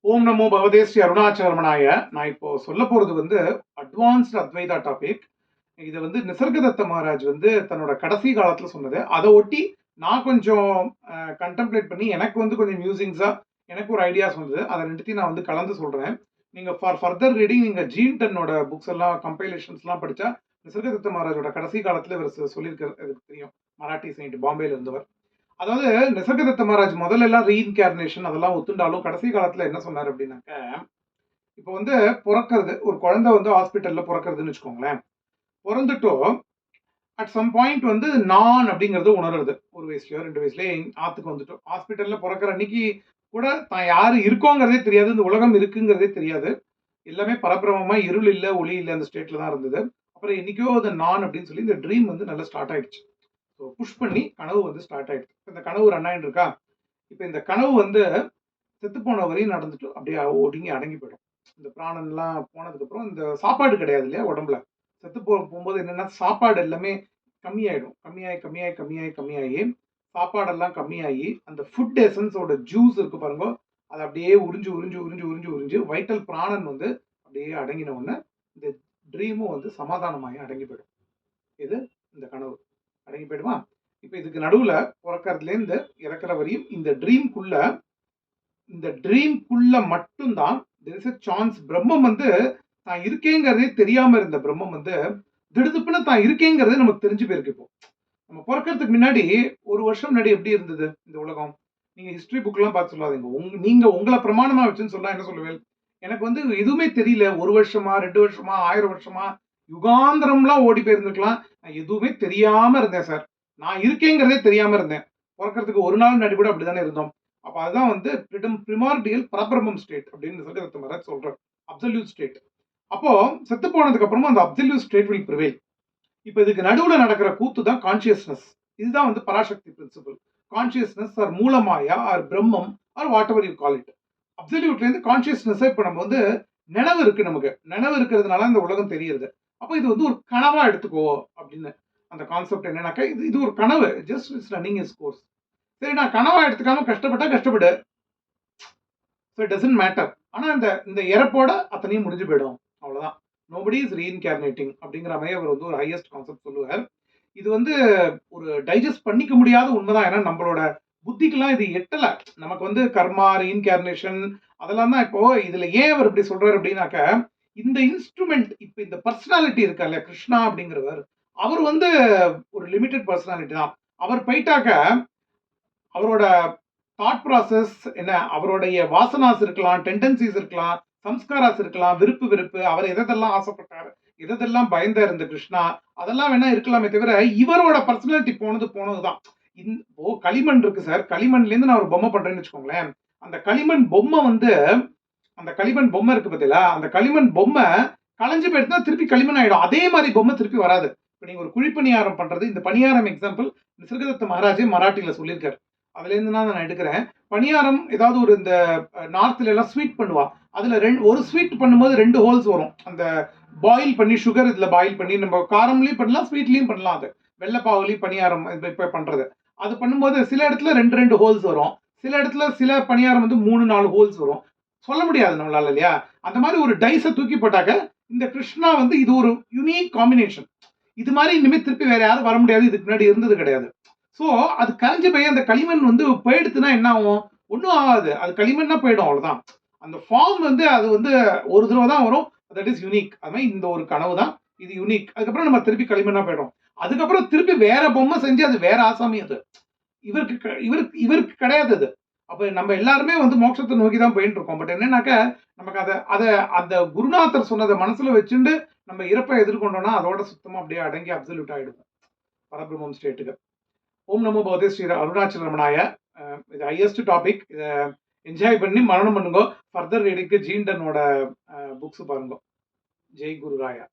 ஓம் நமோ பகவதே ஸ்ரீ அருணாச்சலமனாய. நான் இப்போ சொல்ல போறது வந்து அட்வான்ஸ்டு அத்வைதா டாபிக் இது வந்து நிசர்கதத்த மகாராஜ் வந்து தன்னோட கடைசி காலத்துல சொன்னது. அதை ஒட்டி நான் கொஞ்சம் கண்டெம்ப்ளேட் பண்ணி எனக்கு வந்து கொஞ்சம் மியூசிங்ஸா எனக்கு ஒரு ஐடியாஸ் வந்தது. அதை ரெண்டுத்தையும் நான் வந்து கலந்து சொல்றேன். நீங்க ஃபார் ஃபர்தர் ரீடிங் நீங்க ஜீன் டன்னோட புக்ஸ் எல்லாம் கம்பைலேஷன்ஸ்லாம் படிச்சா நிசர்கதத்த மகாராஜோட கடைசி காலத்துல இவர் சொ- தெரியும். மராட்டி செயின்ட் பாம்பேல இருந்தவர். அதாவது நிசர்கதத்த மகாராஜ் முதல்ல எல்லாம் ரீஇன்கார்னேஷன் அதெல்லாம் ஒத்துண்டாலும் கடைசி காலத்துல என்ன சொன்னார் அப்படின்னாக்க இப்போ வந்து பிறக்கிறது ஒரு குழந்தை வந்து ஹாஸ்பிட்டல்ல பிறக்கிறதுன்னு வச்சுக்கோங்களேன். பிறந்துட்டோ அட் சம் பாயிண்ட் வந்து நான் அப்படிங்கிறது உணர்றது. ஒரு வயசுலயோ ரெண்டு வயசுலயோ ஆத்துக்கு வந்துட்டோம் ஹாஸ்பிட்டல்ல பிறக்கிற அன்னைக்கு கூட தான் யாரு இருக்கோங்கிறதே தெரியாது. இந்த உலகம் இருக்குங்கிறதே தெரியாது. எல்லாமே பரபிரமமா இருள் இல்லை ஒளி இல்லை அந்த ஸ்டேட்ல தான் இருந்தது. அப்புறம் என்னைக்கோ அது நான் அப்படின்னு சொல்லி இந்த ட்ரீம் வந்து நல்லா ஸ்டார்ட் ஆயிடுச்சு. ஸோ புஷ் பண்ணி கனவு வந்து ஸ்டார்ட் ஆகிடுச்சு இந்த கனவு ரன் ஆகிட்டு இருக்கா? இப்போ இந்த கனவு வந்து செத்து போன வரையும் நடந்துட்டு அப்படியே ஒடுங்கி அடங்கி போயிடும். இந்த பிராணன்லாம் போனதுக்கப்புறம் இந்த சாப்பாடு கிடையாது இல்லையா உடம்புல? செத்து போ போகும்போது என்னென்னா சாப்பாடு எல்லாமே கம்மியாயிடும். கம்மியாகி கம்மியாகி கம்மியாகி கம்மியாகி சாப்பாடெல்லாம் கம்மியாகி அந்த ஃபுட் எசன்ஸோட ஜூஸ் இருக்கு பாருங்க. அது அப்படியே உறிஞ்சு உறிஞ்சு உறிஞ்சு உறிஞ்சு உறிஞ்சு வைட்டல் பிராணன் வந்து அப்படியே அடங்கின உடனே இந்த ட்ரீமும் வந்து சமாதானமாகி அடங்கி போயிடும். இது இந்த கனவு. அடங்கி போயிடுமா? இப்போ இதுக்கு நடுவில் பிறக்கறதுலேருந்து இறக்குற வரையும் இந்த ட்ரீம்குள்ள இந்த ட்ரீம்குள்ள மட்டும்தான் தெர் இஸ் சான்ஸ் பிரம்மம் வந்து தான் இருக்கேங்கிறதே தெரியாமல் இருந்த பிரம்மம் வந்து திடுதுப்புன்னு தான் இருக்கேங்கிறதே நமக்கு தெரிஞ்சு போயிருக்கு இப்போ. நம்ம பிறக்கறதுக்கு முன்னாடி ஒரு வருஷம் முன்னாடி எப்படி இருந்தது இந்த உலகம்? நீங்கள் ஹிஸ்ட்ரி புக்லாம் பார்த்து சொல்லாதீங்க. உங் நீங்கள் உங்களை பிரமாணமாக வச்சுன்னு சொன்னால் என்ன சொல்லுவேன்? எனக்கு வந்து எதுவுமே தெரியல. ஒரு வருஷமா ரெண்டு வருஷமா ஆயிரம் வருஷமா யுகாந்திரம்லாம் ஓடி போயிருந்துருக்கலாம். நான் எதுவுமே தெரியாம இருந்தேன் சார் நான் இருக்கேங்கிறதே தெரியாம இருந்தேன். பிறக்கறதுக்கு ஒரு நாள் முன்னாடி கூட அப்படிதானே இருந்தோம். அப்போ அதுதான் வந்து பிரிமார்டியல் பரபிரமம் ஸ்டேட் அப்படின்னு சொல்லி ரத்த மகாராஜ் சொல்கிறார் அப்சல்யூட் ஸ்டேட் அப்போது செத்து போனதுக்கப்புறமும் அந்த அப்சல்யூட் ஸ்டேட் வில் ப்ரிவேல் இப்போ இதுக்கு நடுவில் நடக்கிற கூத்து தான் கான்சியஸ்னஸ் இதுதான் வந்து Parashakti principle consciousness or Moolamaya or Brahmam or whatever you call it அப்சல்யூட்லேருந்து இருந்து இப்போ நம்ம வந்து நினைவு இருக்குது நமக்கு. நினைவு இருக்கிறதுனால இந்த உலகம் தெரியுது. அப்போ இது வந்து ஒரு கனவா எடுத்துக்கோ அப்படின்னு அந்த கான்செப்ட் என்னன்னாக்கா இது இது ஒரு கனவு. Just it's running is course சரி நான் கனவா எடுத்துக்காம கஷ்டப்பட்டா கஷ்டப்படு. ஸோ இட் டசன்ட் மேட்டர் ஆனால் இந்த இந்த இறப்போட அத்தனையும் முடிஞ்சு போயிடும். அவ்வளோதான் நோபடி இஸ் ரீஇன்கார்னேட்டிங் அப்படிங்கிற மாதிரி அவர் வந்து ஒரு ஹையஸ்ட் கான்செப்ட் சொல்லுவார். இது வந்து ஒரு டைஜஸ்ட் பண்ணிக்க முடியாத உண்மைதான். ஏன்னா நம்மளோட புத்திக்கெல்லாம் இது எட்டலை. நமக்கு வந்து கர்மா ரீஇன்கார்னேஷன் அதெல்லாம் தான் இப்போ இதில் ஏன் அவர் இப்படி சொல்கிறார் அப்படின்னாக்க இந்த இன்ஸ்ட்ருமெண்ட் இப்போ இந்த பர்சனாலிட்டி இருக்கா கிருஷ்ணா அப்படிங்கிறவர் அவர் வந்து ஒரு லிமிட்டெட் பர்சனாலிட்டி தான். அவர் போயிட்டாக்க அவரோட தாட் ப்ராசஸ் என்ன அவருடைய வாசனாஸ் இருக்கலாம் டெண்டன்சிஸ் இருக்கலாம் சம்ஸ்காராஸ் இருக்கலாம் விருப்பு வெறுப்பு அவர் எதெல்லாம் ஆசைப்பட்டார் எதெல்லாம் பயந்தார் இருந்த கிருஷ்ணா அதெல்லாம் வேணா இருக்கலாமே தவிர இவரோட பர்சனாலிட்டி போனது போனது தான் இந் ஓ களிமண் இருக்கு சார் களிமண்லேருந்து நான் ஒரு பொம்மை பண்றேன்னு வச்சுக்கோங்களேன் அந்த களிமண் பொம்மை வந்து அந்த களிமண் பொம்மை இருக்கு பார்த்தீங்களா அந்த களிமண் பொம்மை களைஞ்சு போயிட்டு திருப்பி களிமண் ஆகிடும் அதே மாதிரி பொம்மை திருப்பி வராது. இப்போ நீங்கள் ஒரு குழிப்பணியாரம் பண்ணுறது இந்த பணியாரம் எக்ஸாம்பிள் நிசர்கதத்த மகாராஜே மராட்டியில் சொல்லியிருக்காரு. அதுலேருந்து தான் நான் எடுக்கிறேன். பணியாரம் ஏதாவது ஒரு இந்த நார்த்தில் எல்லாம் ஸ்வீட் பண்ணுவா. அதில் ரெண்டு ஒரு ஸ்வீட் பண்ணும்போது ரெண்டு ஹோல்ஸ் வரும். அந்த பாயில் பண்ணி சுகர் இதில் பாயில் பண்ணி நம்ம காரம்லேயும் பண்ணலாம் ஸ்வீட்லேயும் பண்ணலாம் அது. வெள்ளைப்பாவுலயும் பணியாரம் இப்போ பண்ணுறது அது பண்ணும்போது சில இடத்துல ரெண்டு ரெண்டு ஹோல்ஸ் வரும். சில இடத்துல சில பணியாரம் வந்து மூணு நாலு ஹோல்ஸ் வரும். சொல்ல முடியாது நம்மளால இல்லையா? அந்த மாதிரி ஒரு டைஸை தூக்கி போட்டாக்க இந்த கிருஷ்ணா வந்து இது ஒரு யுனிக் காம்பினேஷன் இது மாதிரி இனிமேல் திருப்பி வேற யாரும் வர முடியாது. இதுக்கு முன்னாடி இருந்தது கிடையாது. ஸோ அது கரைஞ்சு போய் அந்த களிமண் வந்து போயிடுத்துன்னா என்ன ஆகும்? ஒன்றும் ஆகாது. அது களிமண்ணா போயிடும் அவ்வளோதான் அந்த ஃபார்ம் வந்து அது வந்து ஒரு தடவை தான் வரும். தட் இஸ் யூனிக் அது மாதிரி இந்த ஒரு கனவு தான். இது யூனிக் அதுக்கப்புறம் நம்ம திருப்பி களிமண்ணா போயிடும் அதுக்கப்புறம் திருப்பி வேற பொம்மை செஞ்சு அது வேற ஆசாமி அது. இவருக்கு க- இவருக்கு இவருக்கு கிடையாது அது. அப்போ நம்ம எல்லாருமே வந்து மோட்சத்தை நோக்கி தான் போயிட்டு இருக்கோம் பட் என்னன்னாக்க நமக்கு அதை அதை அந்த குருநாதர் சொன்னதை மனசில் வச்சுண்டு நம்ம இறப்பை எதிர்கொண்டோம்னா அதோட சுத்தமாக அப்படியே அடங்கி அப்சல்யூட் ஆகிடுவோம் பரபிரம்மம் ஸ்டேட்டுக்கு ஓம் நமோ பௌதே ஸ்ரீ அருணாச்சல ரமணாய இது ஹையஸ்ட் டாபிக் இதை என்ஜாய் பண்ணி மரணம் பண்ணுங்க. ஃபர்தர் ரீடிங்க்கு ஜீண்டனோட புக்ஸ் பாருங்க. ஜெய் குரு ராயா.